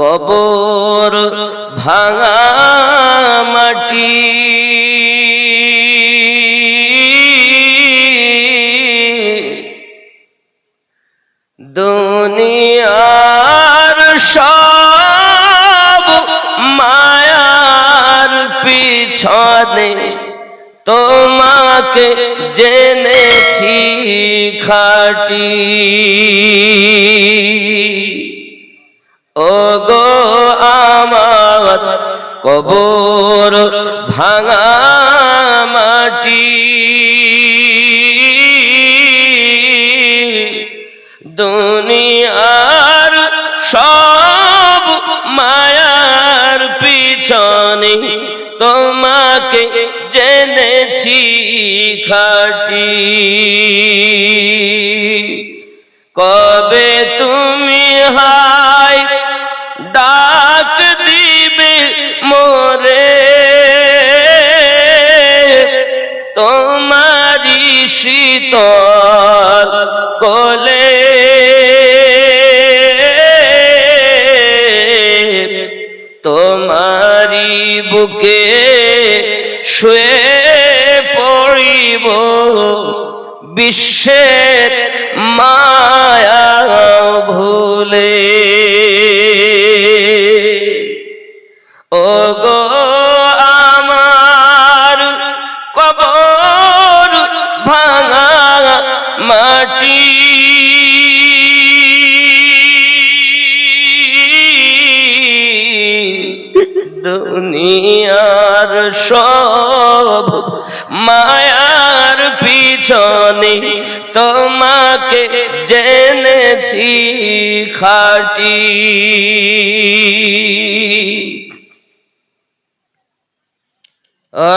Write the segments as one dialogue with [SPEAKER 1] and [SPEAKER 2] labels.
[SPEAKER 1] কবর ভাঙা মাটি। দুনিয়ার সব মায়ার পিছনে তোমাকে জেনেছি খাটি। ও গো আমার কবর ভাঙা মাটি। দুনিয়ার সব মায়ার পিছনে তোমাকে জেনেছি খাটি। শীতল কোলে। তোমারি বুকে শুয়ে পড়িব বিশ্বের মায়া দুনিয়ার সব মায়ার পিছনে তোমাকে জেনেছি খাটি।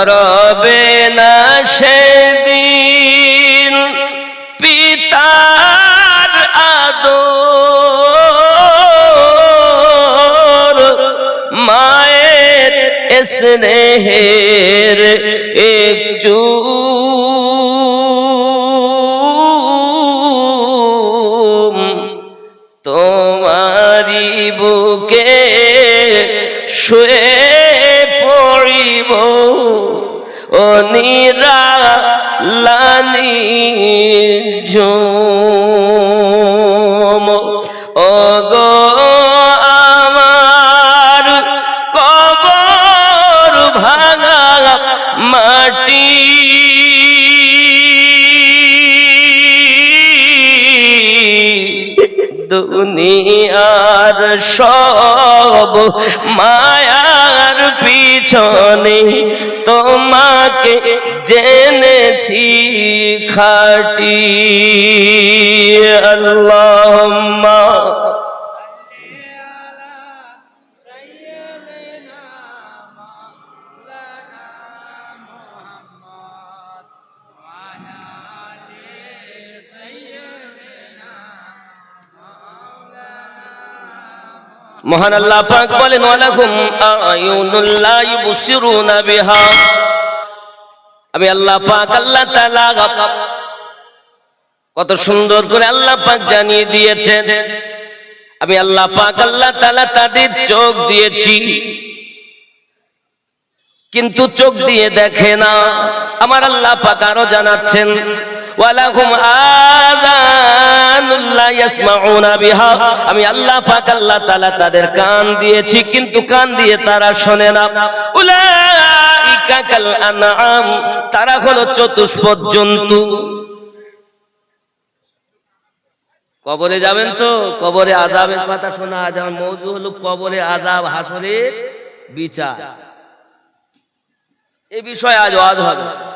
[SPEAKER 1] রবে না সেদিন স্নেহের একটু তোমারি বুকে শুয়ে পড়িব ও নিরা লানি ঝুম। ও দুনিয়ার সব মায়ার পিছনে তোমাকে জেনেছি খাটি। আল্লাহ মহান আল্লাহ পাক বলেন, ওয়ালাকুম আয়ুনুল্লাহ ইবসিরুনা বিহা। আমি আল্লাহ পাক, আল্লাহ তাআলা কত সুন্দর করে আল্লাহ পাক জানিয়ে দিয়েছেন। আমি আল্লাহ পাক, আল্লাহ তাআলা তাদের চোখ দিয়েছি। কিন্তু চোখ দিয়ে দেখে না। আমার আল্লাহ পাক আরও জানাচ্ছেন আমি আল্লাহ পাক, আল্লাহ তাআলা তাদের কান দিয়েছি, কিন্তু কান দিয়ে তারা শোনে না। উলাইকা কাল আনআম, তারা হলো চতুষ্পদ জন্তু। কবরে যাবেন তো? কবরে আযাবের কথা শোনা আজ আমার মৌজু হলো কবরে আযাব, হাসরের বিচার। এই বিষয়ে আজ ওয়াজ হবে।